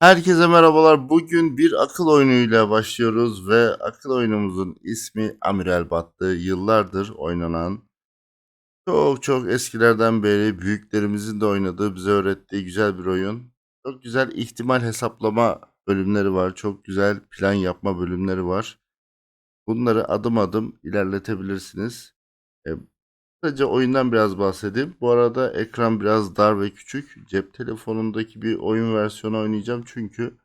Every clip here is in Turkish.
Herkese merhabalar. Bugün bir akıl oyunuyla başlıyoruz ve akıl oyunumuzun ismi Amiral Battı. Yıllardır oynanan, çok çok eskilerden beri büyüklerimizin de oynadığı, bize öğrettiği güzel bir oyun. Çok güzel ihtimal hesaplama bölümleri var. Çok güzel plan yapma bölümleri var. Bunları adım adım ilerletebilirsiniz. Kısaca oyundan biraz bahsedeyim. Bu arada ekran biraz dar ve küçük. Cep telefonundaki bir oyun versiyonu oynayacağım çünkü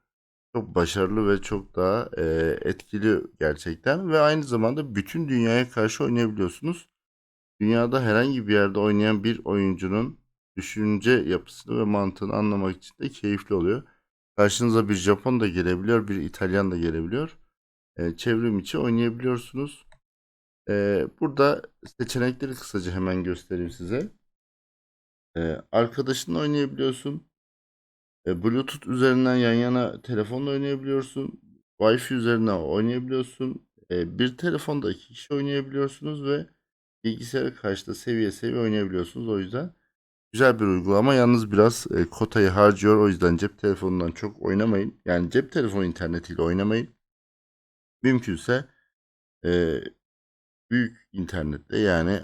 çok başarılı ve çok daha e, etkili gerçekten ve aynı zamanda bütün dünyaya karşı oynayabiliyorsunuz. Dünyada herhangi bir yerde oynayan bir oyuncunun düşünce yapısını ve mantığını anlamak için de keyifli oluyor. Karşınıza bir Japon da gelebiliyor, bir İtalyan da gelebiliyor. E, çevrim içi oynayabiliyorsunuz. E, burada seçenekleri kısaca hemen göstereyim size. E, arkadaşınla oynayabiliyorsun. E, Bluetooth üzerinden yan yana telefonla oynayabiliyorsun. Wi-Fi üzerinden oynayabiliyorsun. E, bir telefonda iki kişi oynayabiliyorsunuz ve bilgisayara karşı da seviye seviye oynayabiliyorsunuz. O yüzden güzel bir uygulama. Yalnız biraz e, kotayı harcıyor. O yüzden cep telefonundan çok oynamayın. Yani cep telefonu internetiyle oynamayın. Mümkünse e, büyük internette yani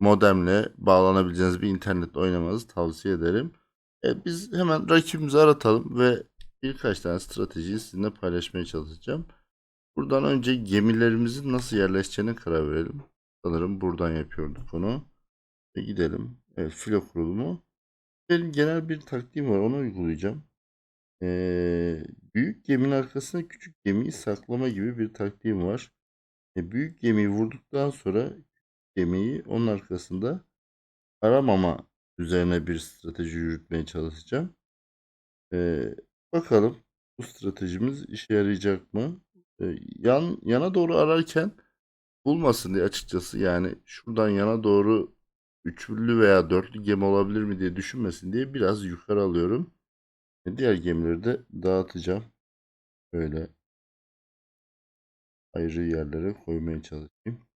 modemle bağlanabileceğiniz bir internetle oynamanızı tavsiye ederim. E, biz hemen rakibimizi aratalım ve birkaç tane stratejiyi sizinle paylaşmaya çalışacağım. Buradan önce gemilerimizin nasıl yerleşeceğine karar verelim. Sanırım buradan yapıyorduk onu. Ve gidelim. Evet, filo kurulumu. Benim genel bir taktiğim var. Onu uygulayacağım. Ee, büyük geminin arkasına küçük gemiyi saklama gibi bir taktiğim var. E, büyük gemiyi vurduktan sonra gemiyi onun arkasında aramama üzerine bir strateji yürütmeye çalışacağım. Ee, bakalım bu stratejimiz işe yarayacak mı? Ee, yan yana doğru ararken bulmasın diye açıkçası yani şuradan yana doğru üçlü veya dörtlü gemi olabilir mi diye düşünmesin diye biraz yukarı alıyorum. E, diğer gemileri de dağıtacağım. Böyle ayrı yerlere koymaya çalışayım.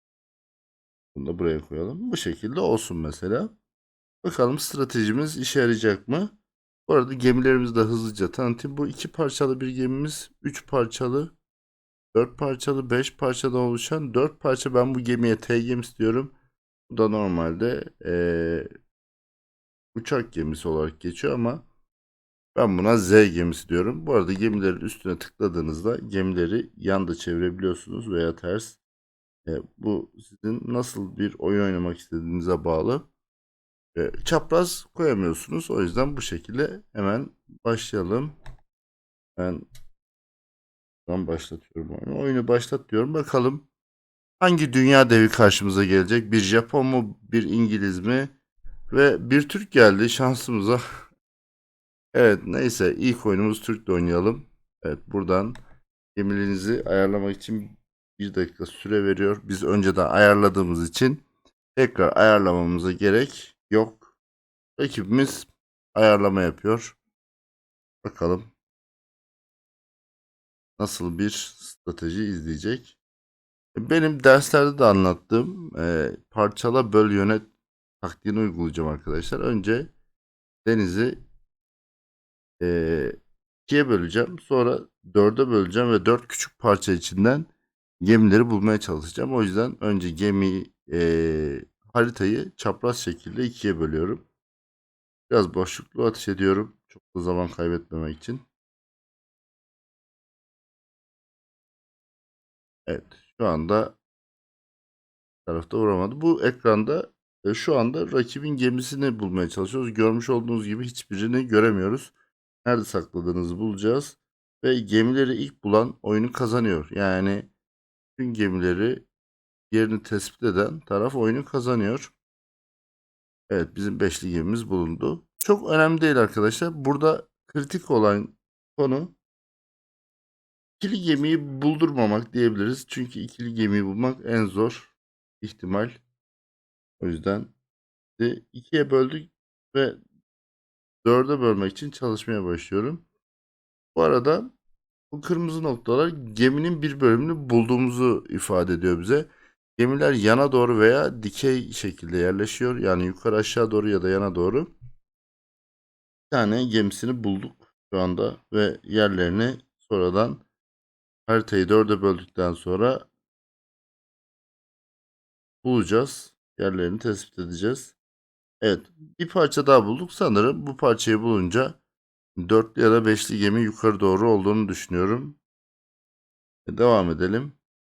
Bunu da buraya koyalım. Bu şekilde olsun mesela. Bakalım stratejimiz işe yarayacak mı? Bu arada gemilerimizi de hızlıca tanıtayım. Bu iki parçalı bir gemimiz. Üç parçalı, dört parçalı, beş parçadan oluşan dört parça. Ben bu gemiye T gemisi diyorum. Bu da normalde ee, uçak gemisi olarak geçiyor ama ben buna Z gemisi diyorum. Bu arada gemilerin üstüne tıkladığınızda gemileri yanda çevirebiliyorsunuz veya ters. E, bu sizin nasıl bir oyun oynamak istediğinize bağlı. E, çapraz koyamıyorsunuz. O yüzden bu şekilde hemen başlayalım. Ben ben başlatıyorum oyunu. Oyunu başlat diyorum. Bakalım hangi dünya devi karşımıza gelecek? Bir Japon mu, bir İngiliz mi? Ve bir Türk geldi şansımıza. Evet neyse ilk oyunumuz Türk'le oynayalım. Evet buradan gemilerinizi ayarlamak için bir dakika süre veriyor. Biz önceden ayarladığımız için tekrar ayarlamamıza gerek yok. Ekibimiz ayarlama yapıyor. Bakalım nasıl bir strateji izleyecek. Benim derslerde de anlattığım e, parçala böl yönet taktiğini uygulayacağım arkadaşlar. Önce denizi e, ikiye böleceğim. Sonra dörde böleceğim ve dört küçük parça içinden gemileri bulmaya çalışacağım. O yüzden önce gemi e, haritayı çapraz şekilde ikiye bölüyorum. Biraz boşluklu ateş ediyorum. Çok da zaman kaybetmemek için. Evet. Şu anda tarafta vuramadı. Bu ekranda e, şu anda rakibin gemisini bulmaya çalışıyoruz. Görmüş olduğunuz gibi hiçbirini göremiyoruz. Nerede sakladığınızı bulacağız. Ve gemileri ilk bulan oyunu kazanıyor. Yani tüm gemileri yerini tespit eden taraf oyunu kazanıyor. Evet bizim beşli gemimiz bulundu. Çok önemli değil arkadaşlar. Burada kritik olan konu ikili gemiyi buldurmamak diyebiliriz. Çünkü ikili gemiyi bulmak en zor ihtimal. O yüzden de ikiye böldük ve dörde bölmek için çalışmaya başlıyorum. Bu arada bu kırmızı noktalar geminin bir bölümünü bulduğumuzu ifade ediyor bize. Gemiler yana doğru veya dikey şekilde yerleşiyor. Yani yukarı aşağı doğru ya da yana doğru. Bir tane gemisini bulduk. şu anda ve yerlerini sonradan haritayı dörde böldükten sonra bulacağız. Yerlerini tespit edeceğiz. Evet, bir parça daha bulduk. Sanırım bu parçayı bulunca dörtlü ya da beşli gemi yukarı doğru olduğunu düşünüyorum. E, Devam edelim.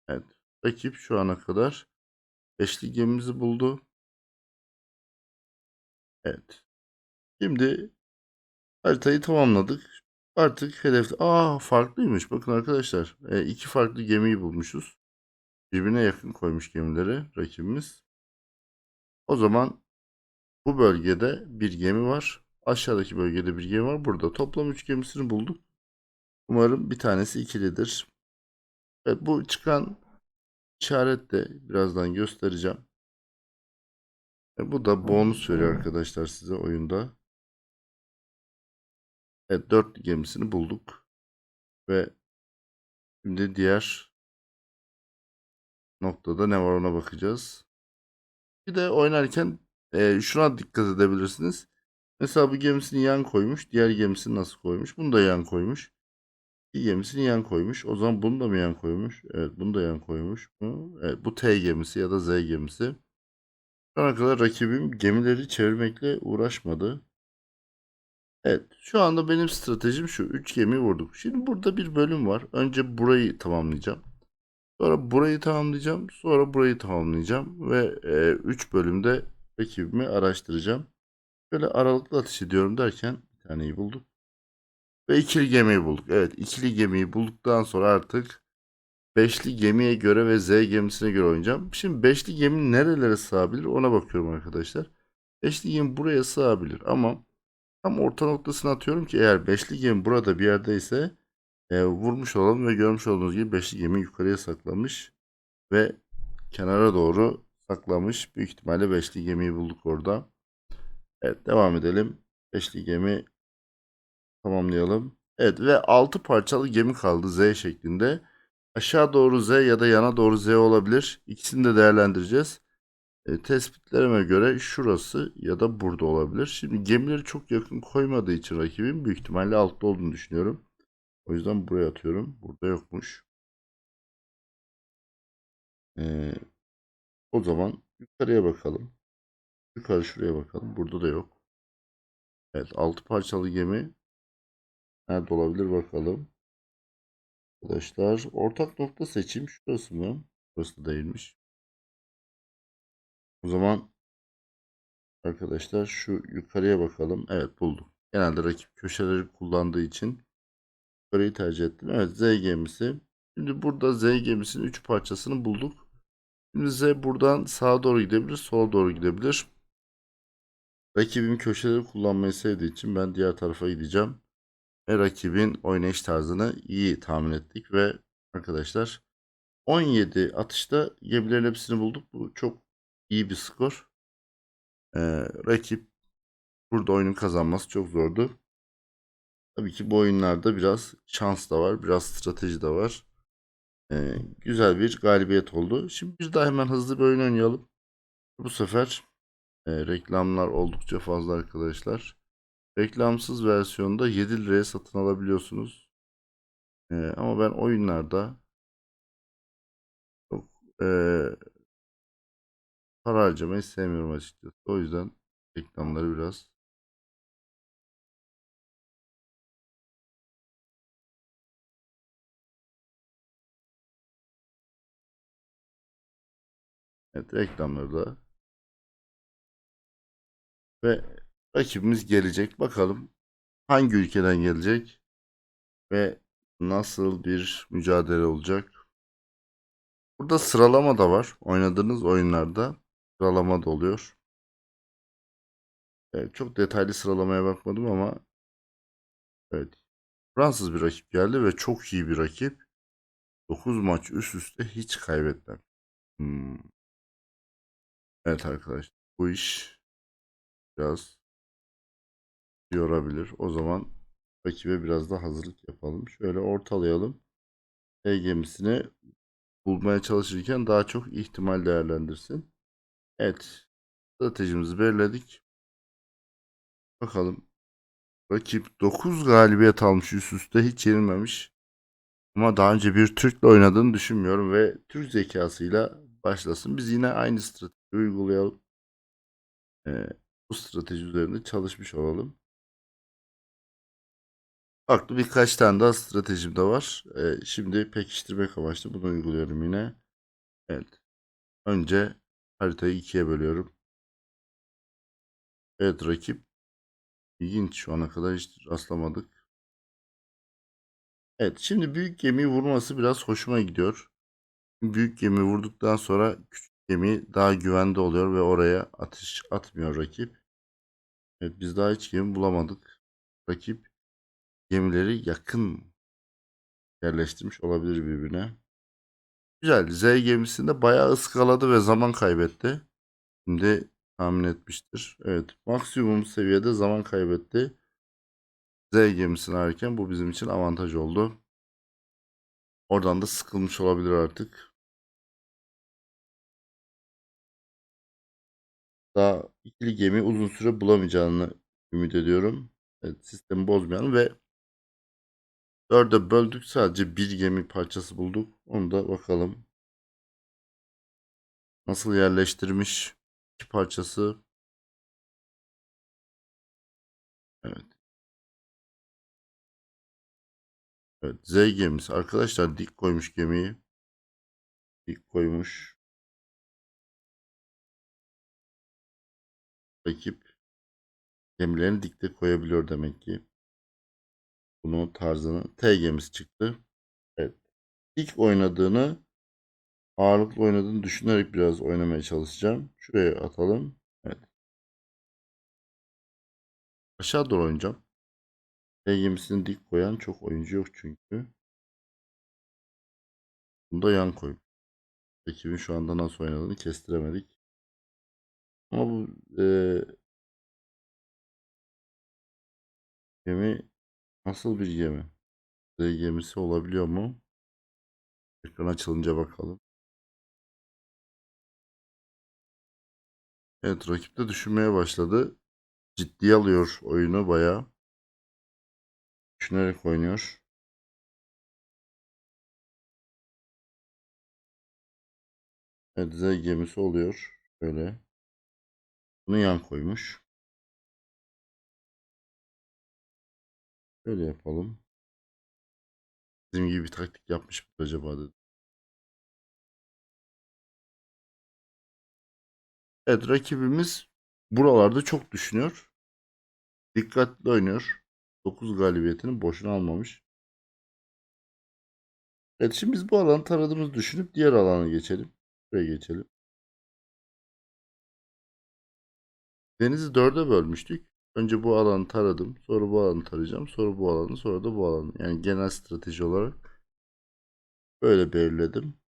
Evet, rakip şu ana kadar beşli gemimizi buldu. Evet. Şimdi haritayı tamamladık. Artık hedef... Aa farklıymış. Bakın arkadaşlar. E, iki farklı gemiyi bulmuşuz. Birbirine yakın koymuş gemileri rakibimiz. O zaman bu bölgede bir gemi var. Aşağıdaki bölgede bir gemi var. Burada toplam 3 gemisini bulduk. Umarım bir tanesi ikilidir. Evet bu çıkan işaret de birazdan göstereceğim. E, bu da bonus veriyor arkadaşlar size oyunda. Evet 4 gemisini bulduk. Ve şimdi diğer noktada ne var ona bakacağız. Bir de oynarken e, şuna dikkat edebilirsiniz. Mesela bu gemisini yan koymuş. Diğer gemisini nasıl koymuş? Bunu da yan koymuş. Bir gemisini yan koymuş. O zaman bunu da mı yan koymuş? Evet bunu da yan koymuş. Evet, bu T gemisi ya da Z gemisi. Şu ana kadar rakibim gemileri çevirmekle uğraşmadı. Evet şu anda benim stratejim şu. 3 gemi vurduk. Şimdi burada bir bölüm var. Önce burayı tamamlayacağım. Sonra burayı tamamlayacağım. Sonra burayı tamamlayacağım. Ve 3 bölümde rakibimi araştıracağım. Böyle aralıklı atış ediyorum derken bir taneyi bulduk. Ve ikili gemiyi bulduk. Evet ikili gemiyi bulduktan sonra artık beşli gemiye göre ve Z gemisine göre oynayacağım. Şimdi beşli gemi nerelere sığabilir ona bakıyorum arkadaşlar. Beşli gemi buraya sığabilir ama tam orta noktasına atıyorum ki eğer beşli gemi burada bir yerdeyse e, vurmuş olalım ve görmüş olduğunuz gibi beşli gemi yukarıya saklamış ve kenara doğru saklamış. Büyük ihtimalle beşli gemiyi bulduk orada. Evet devam edelim. Beşli gemi tamamlayalım. Evet ve 6 parçalı gemi kaldı Z şeklinde. Aşağı doğru Z ya da yana doğru Z olabilir. İkisini de değerlendireceğiz. E, tespitlerime göre şurası ya da burada olabilir. Şimdi gemileri çok yakın koymadığı için rakibim büyük ihtimalle altta olduğunu düşünüyorum. O yüzden buraya atıyorum. Burada yokmuş. E, o zaman yukarıya bakalım. Yukarı şuraya bakalım. Burada da yok. Evet 6 parçalı gemi nerede olabilir bakalım. Arkadaşlar ortak nokta seçim şurası mı? Burası da değilmiş. O zaman arkadaşlar şu yukarıya bakalım. Evet buldum. Genelde rakip köşeleri kullandığı için yukarıyı tercih ettim. Evet Z gemisi. Şimdi burada Z gemisinin 3 parçasını bulduk. Z buradan sağa doğru gidebilir, sola doğru gidebilir. Rakibim köşeleri kullanmayı sevdiği için ben diğer tarafa gideceğim. Ve rakibin oynayış tarzını iyi tahmin ettik ve arkadaşlar 17 atışta gemilerin hepsini bulduk. Bu çok iyi bir skor. Ee, rakip burada oyunun kazanması çok zordu. Tabii ki bu oyunlarda biraz şans da var, biraz strateji de var. Ee, güzel bir galibiyet oldu. Şimdi bir daha hemen hızlı bir oyun oynayalım. Bu sefer e, reklamlar oldukça fazla arkadaşlar. Reklamsız versiyonda 7 liraya satın alabiliyorsunuz. E, ama ben oyunlarda çok e, para harcamayı sevmiyorum açıkçası. O yüzden reklamları biraz Evet reklamları da ve rakibimiz gelecek. Bakalım hangi ülkeden gelecek ve nasıl bir mücadele olacak. Burada sıralama da var. Oynadığınız oyunlarda sıralama da oluyor. Evet, çok detaylı sıralamaya bakmadım ama evet. Fransız bir rakip geldi ve çok iyi bir rakip. 9 maç üst üste hiç kaybetmem. Hmm. Evet arkadaşlar bu iş biraz yorabilir. O zaman rakibe biraz da hazırlık yapalım. Şöyle ortalayalım. E gemisini bulmaya çalışırken daha çok ihtimal değerlendirsin. Evet. Stratejimizi belirledik. Bakalım Rakip 9 galibiyet almış üst üste hiç yenilmemiş. Ama daha önce bir Türk'le oynadığını düşünmüyorum ve Türk zekasıyla başlasın. Biz yine aynı strateji uygulayalım. Ee, bu strateji üzerinde çalışmış olalım. Farklı birkaç tane daha stratejim de var. Ee, şimdi pekiştirmek amaçlı bunu uyguluyorum yine. Evet. Önce haritayı ikiye bölüyorum. Evet rakip. İlginç şu ana kadar hiç rastlamadık. Evet şimdi büyük gemiyi vurması biraz hoşuma gidiyor. Büyük gemi vurduktan sonra küçük gemi daha güvende oluyor ve oraya atış atmıyor rakip. Evet biz daha hiç gemi bulamadık. Rakip gemileri yakın yerleştirmiş olabilir birbirine. Güzel. Z gemisinde bayağı ıskaladı ve zaman kaybetti. Şimdi tahmin etmiştir. Evet. Maksimum seviyede zaman kaybetti. Z gemisini ararken bu bizim için avantaj oldu. Oradan da sıkılmış olabilir artık. Daha ikili gemi uzun süre bulamayacağını ümit ediyorum. Evet, sistemi bozmayalım ve dörde böldük sadece bir gemi parçası bulduk. Onu da bakalım. Nasıl yerleştirmiş iki parçası. Evet. Evet. Z gemisi. Arkadaşlar dik koymuş gemiyi. Dik koymuş. Rakip gemilerini dikte koyabiliyor demek ki. Bunun tarzını T gemisi çıktı. Evet. Dik oynadığını ağırlıklı oynadığını düşünerek biraz oynamaya çalışacağım. Şuraya atalım. Evet. Aşağı doğru oynayacağım. T gemisini dik koyan çok oyuncu yok çünkü. Bunu da yan koy. Ekibin şu anda nasıl oynadığını kestiremedik. Ama bu e, gemi nasıl bir gemi? Z gemisi olabiliyor mu? Ekran açılınca bakalım. Evet rakip de düşünmeye başladı. Ciddiye alıyor oyunu bayağı. Düşünerek oynuyor. Evet Z gemisi oluyor. Şöyle. Bunu yan koymuş. Şöyle yapalım. Bizim gibi bir taktik yapmış mı acaba dedi. Evet rakibimiz buralarda çok düşünüyor. Dikkatli oynuyor. 9 galibiyetini boşuna almamış. Evet şimdi biz bu alanı taradığımızı düşünüp diğer alana geçelim. Buraya geçelim. Denizi dörde bölmüştük. Önce bu alanı taradım. Sonra bu alanı tarayacağım. Sonra bu alanı. Sonra da bu alanı. Yani genel strateji olarak böyle belirledim.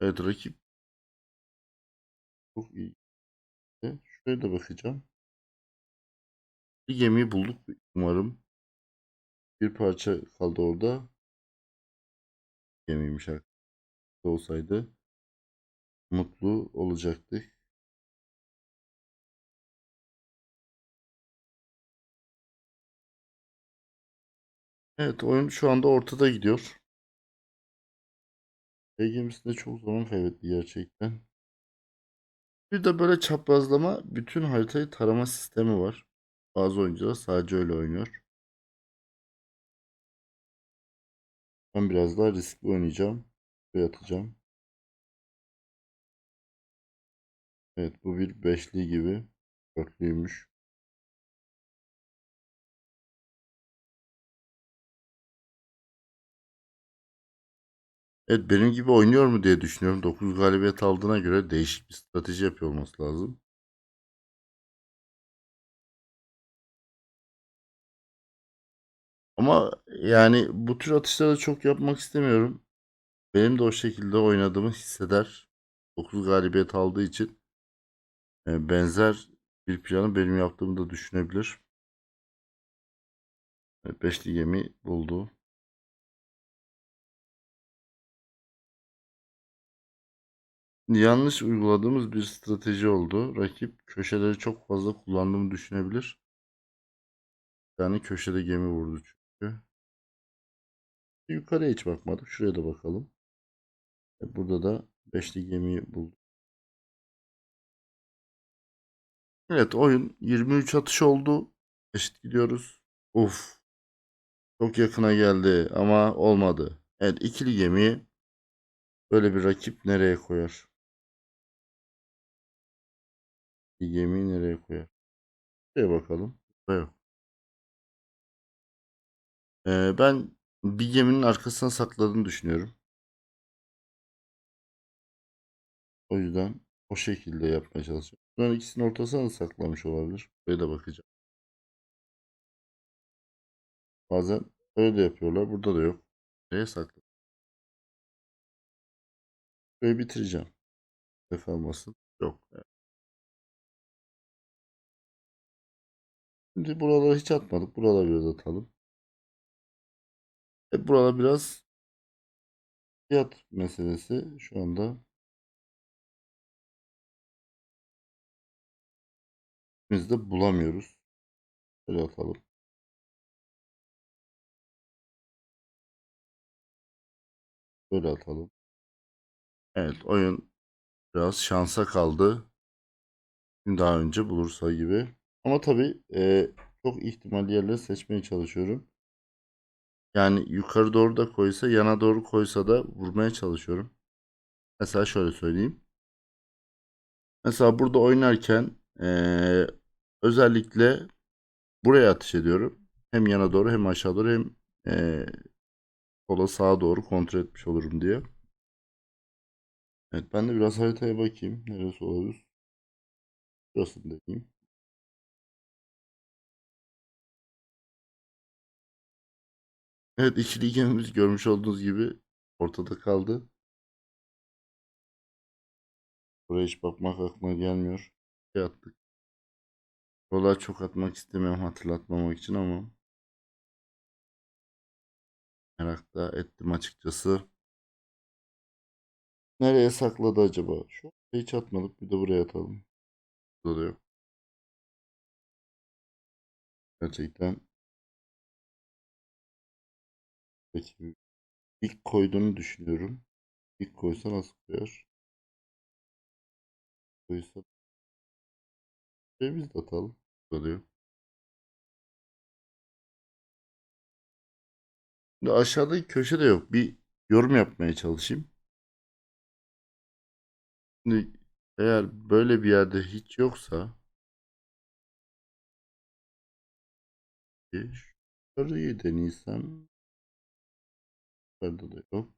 Evet rakip çok iyi. Şuraya da bakacağım. Bir gemiyi bulduk umarım. Bir parça kaldı orada. Gemiymiş arkadaşlar. olsaydı mutlu olacaktık. Evet oyun şu anda ortada gidiyor. B gemisinde çok zaman kaybetti gerçekten. Bir de böyle çaprazlama bütün haritayı tarama sistemi var. Bazı oyuncular sadece öyle oynuyor. Ben biraz daha riskli oynayacağım. Ve atacağım. Evet bu bir beşli gibi. Dörtlüymüş. Evet benim gibi oynuyor mu diye düşünüyorum. 9 galibiyet aldığına göre değişik bir strateji yapıyor olması lazım. Ama yani bu tür atışları çok yapmak istemiyorum. Benim de o şekilde oynadığımı hisseder. 9 galibiyet aldığı için e, benzer bir planı benim yaptığımı da düşünebilir. Evet, beşli gemi buldu. Yanlış uyguladığımız bir strateji oldu. Rakip köşeleri çok fazla kullandığımı düşünebilir. Bir tane köşede gemi vurdu. Yukarıya hiç bakmadık. Şuraya da bakalım. E, Burada da beşli gemiyi bulduk. Evet oyun 23 atış oldu. Eşit gidiyoruz. Uf. Çok yakına geldi ama olmadı. Evet ikili gemiyi böyle bir rakip nereye koyar? Bir gemiyi nereye koyar? Şuraya bakalım. Burada yok. Ben bir geminin arkasına sakladığını düşünüyorum. O yüzden o şekilde yapmaya çalışıyorum. Bunların ikisinin ortasına da saklamış olabilir. Buraya da bakacağım. Bazen öyle de yapıyorlar. Burada da yok. Nereye sakladım? Böyle bitireceğim. Defalmasın. Yok. Şimdi buraları hiç atmadık. Buraları biraz atalım. E burada biraz fiyat meselesi şu anda. Biz de bulamıyoruz. Böyle atalım. Böyle atalım. Evet oyun biraz şansa kaldı. Daha önce bulursa gibi. Ama tabii e, çok ihtimalli yerleri seçmeye çalışıyorum. Yani yukarı doğru da koysa yana doğru koysa da vurmaya çalışıyorum. Mesela şöyle söyleyeyim. Mesela burada oynarken eee, özellikle buraya atış ediyorum. Hem yana doğru hem aşağı doğru hem eee sola sağa doğru kontrol etmiş olurum diye. Evet ben de biraz haritaya bakayım. Neresi olabilir? Burasını deneyeyim. Evet ikili gemimiz görmüş olduğunuz gibi ortada kaldı. Buraya hiç bakmak aklıma gelmiyor. Şey attık. Dolar çok atmak istemiyorum hatırlatmamak için ama merak da ettim açıkçası. Nereye sakladı acaba? Şu hiç atmadık. Bir de buraya atalım. Burada da yok. Gerçekten peki ilk koyduğunu düşünüyorum. İlk koysa nasıl koyar? Koysa Buraya biz de atalım. Yok. Şimdi aşağıdaki köşede yok. Bir yorum yapmaya çalışayım. Şimdi eğer böyle bir yerde hiç yoksa şurayı Yukarıda da yok.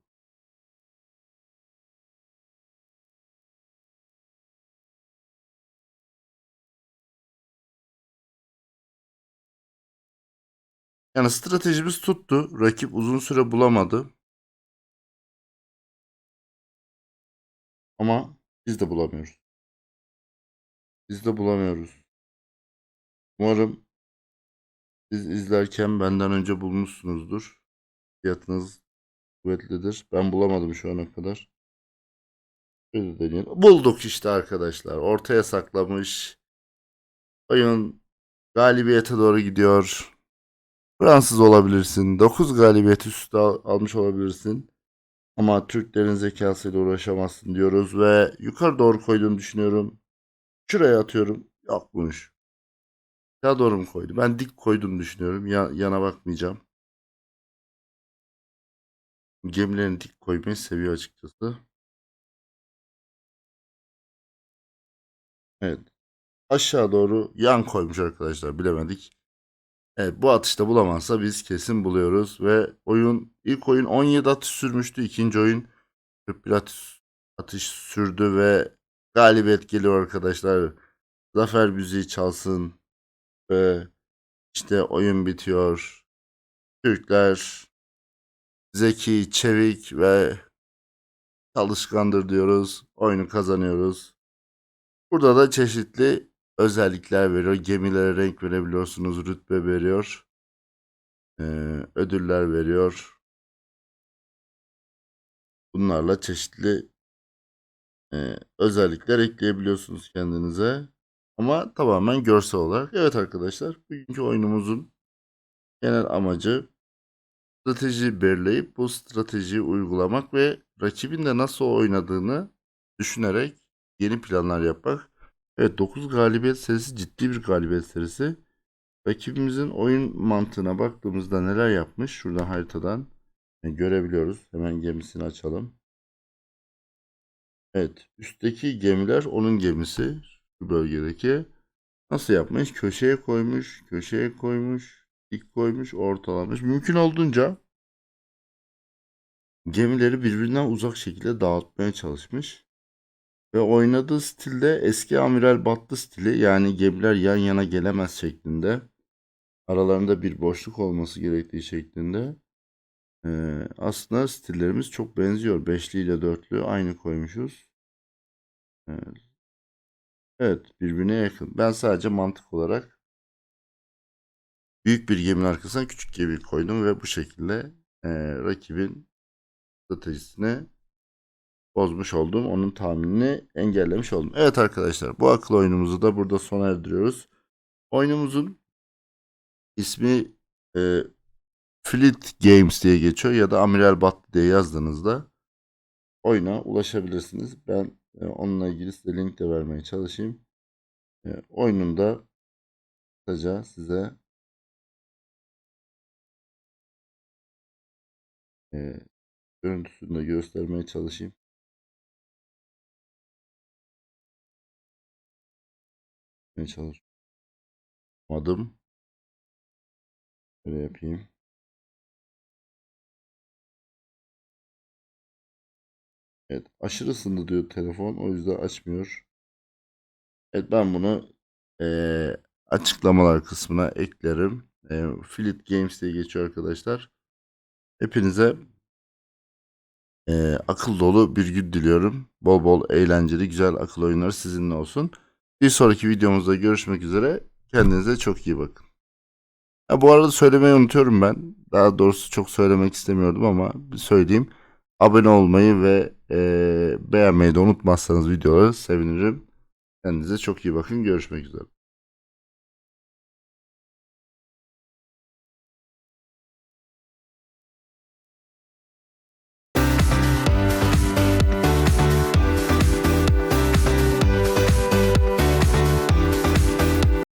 Yani stratejimiz tuttu. Rakip uzun süre bulamadı. Ama biz de bulamıyoruz. Biz de bulamıyoruz. Umarım siz izlerken benden önce bulmuşsunuzdur. Fiyatınız kuvvetlidir. Ben bulamadım şu ana kadar. Şöyle deneyelim. Bulduk işte arkadaşlar. Ortaya saklamış. Oyun galibiyete doğru gidiyor. Fransız olabilirsin. 9 galibiyet üstü al- almış olabilirsin. Ama Türklerin zekasıyla uğraşamazsın diyoruz ve yukarı doğru koyduğunu düşünüyorum. Şuraya atıyorum. Yokmuş. Ya doğru mu koydu? Ben dik koyduğunu düşünüyorum. Ya, yana bakmayacağım. Gemilerini dik koymayı seviyor açıkçası. Evet. Aşağı doğru yan koymuş arkadaşlar. Bilemedik. Evet bu atışta bulamazsa biz kesin buluyoruz. Ve oyun ilk oyun 17 atış sürmüştü. İkinci oyun 41 atış, atış sürdü ve galibiyet geliyor arkadaşlar. Zafer müziği çalsın ve işte oyun bitiyor. Türkler zeki, çevik ve çalışkandır diyoruz. Oyunu kazanıyoruz. Burada da çeşitli özellikler veriyor. Gemilere renk verebiliyorsunuz. Rütbe veriyor. Ee, ödüller veriyor. Bunlarla çeşitli e, özellikler ekleyebiliyorsunuz kendinize. Ama tamamen görsel olarak. Evet arkadaşlar bugünkü oyunumuzun genel amacı strateji belirleyip bu stratejiyi uygulamak ve rakibin de nasıl oynadığını düşünerek yeni planlar yapmak. Evet 9 galibiyet serisi ciddi bir galibiyet serisi. Rakibimizin oyun mantığına baktığımızda neler yapmış şuradan haritadan e, görebiliyoruz. Hemen gemisini açalım. Evet üstteki gemiler onun gemisi şu bölgedeki. Nasıl yapmış? Köşeye koymuş, köşeye koymuş, dik koymuş, ortalamış. Mümkün olduğunca gemileri birbirinden uzak şekilde dağıtmaya çalışmış. Ve oynadığı stilde eski amiral battı stili yani gemiler yan yana gelemez şeklinde. Aralarında bir boşluk olması gerektiği şeklinde. Ee, aslında stillerimiz çok benziyor. Beşli ile dörtlü aynı koymuşuz. Evet. Evet, birbirine yakın. Ben sadece mantık olarak büyük bir geminin arkasına küçük gemi koydum ve bu şekilde e, rakibin stratejisini bozmuş oldum. Onun tahminini engellemiş oldum. Evet arkadaşlar bu akıl oyunumuzu da burada sona erdiriyoruz. Oyunumuzun ismi e, Fleet Games diye geçiyor ya da Amiral Battı diye yazdığınızda oyuna ulaşabilirsiniz. Ben e, onunla ilgili size link de vermeye çalışayım. E, oyununda kısaca size e, görüntüsünü de göstermeye çalışayım. Ne çalışmadım. Böyle yapayım. Evet aşırı ısındı diyor telefon o yüzden açmıyor. Evet ben bunu eee, açıklamalar kısmına eklerim. Eee Fleet Games diye geçiyor arkadaşlar. Hepinize eee, akıl dolu bir gün diliyorum. Bol bol eğlenceli güzel akıl oyunları sizinle olsun. Bir sonraki videomuzda görüşmek üzere. Kendinize çok iyi bakın. Ha, bu arada söylemeyi unutuyorum ben. Daha doğrusu çok söylemek istemiyordum ama söyleyeyim. Abone olmayı ve eee, beğenmeyi de unutmazsanız videoları sevinirim. Kendinize çok iyi bakın. Görüşmek üzere.